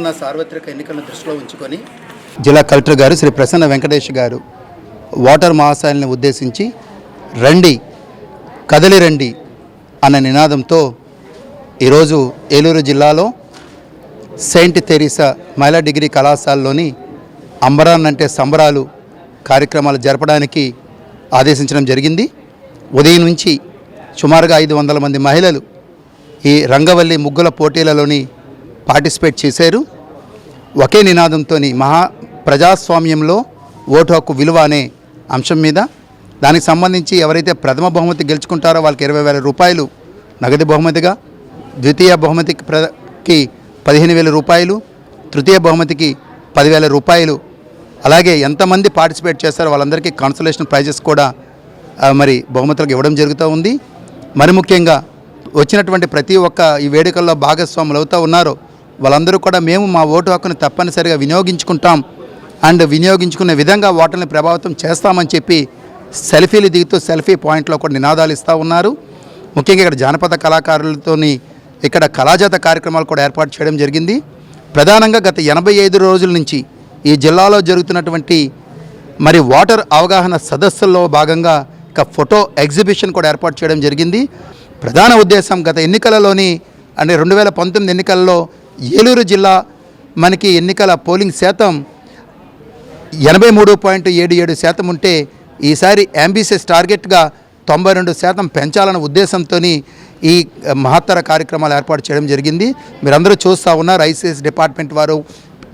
ఉన్న సార్వత్రిక ఎన్నికలను దృష్టిలో ఉంచుకొని జిల్లా కలెక్టర్ గారు శ్రీ ప్రసన్న వెంకటేష్ గారు వాటర్ మహాశయాలను ఉద్దేశించి రండి కదలి రండి అన్న నినాదంతో ఈరోజు ఏలూరు జిల్లాలో సెయింట్ తెరీసా మహిళా డిగ్రీ కళాశాలలోని అంబరాన్ అంటే సంబరాలు కార్యక్రమాలు జరపడానికి ఆదేశించడం జరిగింది. ఉదయం నుంచి సుమారుగా ఐదు వందల మంది మహిళలు ఈ రంగవల్లి ముగ్గుల పోటీలలోని పార్టిసిపేట్ చేశారు. ఒకే నినాదంతో మహా ప్రజాస్వామ్యంలో ఓటు హక్కు విలువ అనే అంశం మీద దానికి సంబంధించి ఎవరైతే ప్రథమ బహుమతి గెలుచుకుంటారో వాళ్ళకి ఇరవై వేల రూపాయలు నగదు బహుమతిగా ద్వితీయ బహుమతికి ప్రకి పదిహేను వేల రూపాయలు తృతీయ బహుమతికి పదివేల రూపాయలు. అలాగే ఎంతమంది పార్టిసిపేట్ చేస్తారో వాళ్ళందరికీ కాన్సలేషన్ ప్రైజెస్ కూడా మరి బహుమతులకు ఇవ్వడం జరుగుతూ ఉంది. మరి ముఖ్యంగా వచ్చినటువంటి ప్రతి ఒక్క ఈ వేడుకల్లో భాగస్వాములు అవుతూ ఉన్నారో. వాళ్ళందరూ కూడా మేము మా ఓటు హక్కును తప్పనిసరిగా వినియోగించుకుంటాం అండ్ వినియోగించుకునే విధంగా ఓటర్ని ప్రభావితం చేస్తామని చెప్పి సెల్ఫీలు దిగుతూ సెల్ఫీ పాయింట్లో కూడా నినాదాలు ఇస్తూ ఉన్నారు. ముఖ్యంగా ఇక్కడ జానపద కళాకారులతోని ఇక్కడ కళాజాత కార్యక్రమాలు కూడా ఏర్పాటు చేయడం జరిగింది. ప్రధానంగా గత ఎనభై ఐదు రోజుల నుంచి ఈ జిల్లాలో జరుగుతున్నటువంటి మరి వాటర్ అవగాహన సదస్సుల్లో భాగంగా ఇక ఫోటో ఎగ్జిబిషన్ కూడా ఏర్పాటు చేయడం జరిగింది. ప్రధాన ఉద్దేశం గత ఎన్నికలలోని అంటే రెండు వేల పంతొమ్మిది ఎన్నికల్లో ఏలూరు జిల్లా మనకి ఎన్నికల పోలింగ్ శాతం ఎనభై మూడు పాయింట్ ఏడు ఏడు శాతం ఉంటే ఈసారి ఎంబీసీస్ టార్గెట్గా తొంభై రెండు శాతం పెంచాలన్న ఉద్దేశంతో ఈ మహత్తర కార్యక్రమాలు ఏర్పాటు చేయడం జరిగింది. మీరందరూ చూస్తూ ఉన్నారు ఐసీఎస్ డిపార్ట్మెంట్ వారు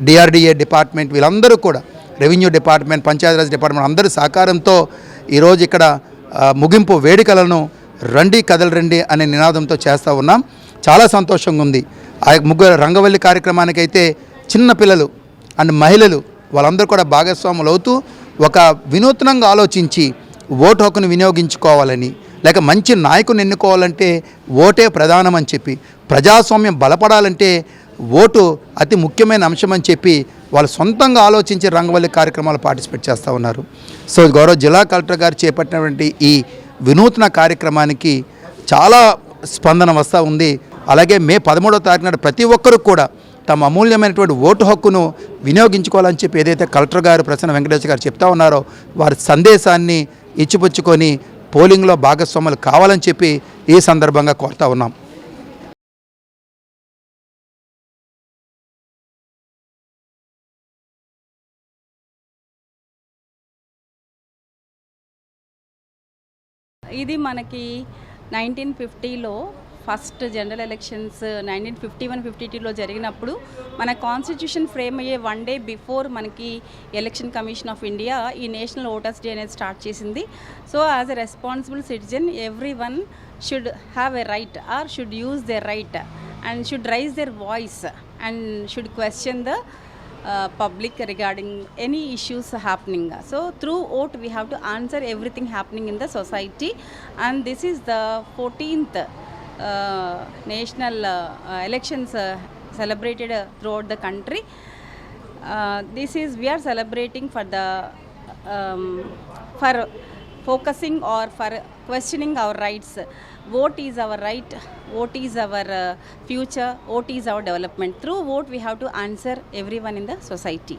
డిఆర్డిఏ డిపార్ట్మెంట్ వీళ్ళందరూ కూడా రెవెన్యూ డిపార్ట్మెంట్ పంచాయతీరాజ్ డిపార్ట్మెంట్ అందరి సహకారంతో ఈరోజు ఇక్కడ ముగింపు వేడుకలను రండి కదలరండి అనే నినాదంతో చేస్తూ ఉన్నాం. చాలా సంతోషంగా ఉంది. ఆ యొక్క ముగ్గురు రంగవల్లి కార్యక్రమానికి అయితే చిన్న పిల్లలు అండ్ మహిళలు వాళ్ళందరూ కూడా భాగస్వాములు అవుతూ ఒక వినూత్నంగా ఆలోచించి ఓటు హక్కును వినియోగించుకోవాలని లేక మంచి నాయకుని ఎన్నుకోవాలంటే ఓటే ప్రధానం అని చెప్పి ప్రజాస్వామ్యం బలపడాలంటే ఓటు అతి ముఖ్యమైన అంశం అని చెప్పి వాళ్ళు సొంతంగా ఆలోచించి రంగవల్లి కార్యక్రమాలు పార్టిసిపేట్ చేస్తూ ఉన్నారు. సో గౌరవ జిల్లా కలెక్టర్ గారు చేపట్టినటువంటి ఈ వినూత్న కార్యక్రమానికి చాలా స్పందన వస్తూ ఉంది. అలాగే మే పదమూడవ తారీఖు నాడు ప్రతి ఒక్కరూ కూడా తమ అమూల్యమైనటువంటి ఓటు హక్కును వినియోగించుకోవాలని చెప్పి ఏదైతే కలెక్టర్ గారు ప్రసన్న వెంకటేశ్వర గారు చెప్తా ఉన్నారో వారి సందేశాన్ని ఇచ్చిపుచ్చుకొని పోలింగ్లో భాగస్వాములు కావాలని చెప్పి ఈ సందర్భంగా కోరుతా ఉన్నాం. ఇది మనకి నైన్టీన్ ఫిఫ్టీలో first general elections nineteen fifty one fifty టూలో జరిగినప్పుడు మన కాన్స్టిట్యూషన్ ఫ్రేమ్ అయ్యే వన్ డే బిఫోర్ మనకి ఎలక్షన్ కమిషన్ ఆఫ్ ఇండియా ఈ నేషనల్ ఓటర్స్ డే అనేది స్టార్ట్ చేసింది. So as a responsible citizen everyone should have a right or should use their right and should raise their voice and should question the public regarding any issues issues so through vote we have to answer everything everything happening in the society and this is the 14th uh, national elections celebrated throughout the country. This is we are celebrating for the um, for focusing or for questioning our rights. Vote is our right. Vote is our uh, future. Vote is our development. Through vote, we have to answer everyone in the society.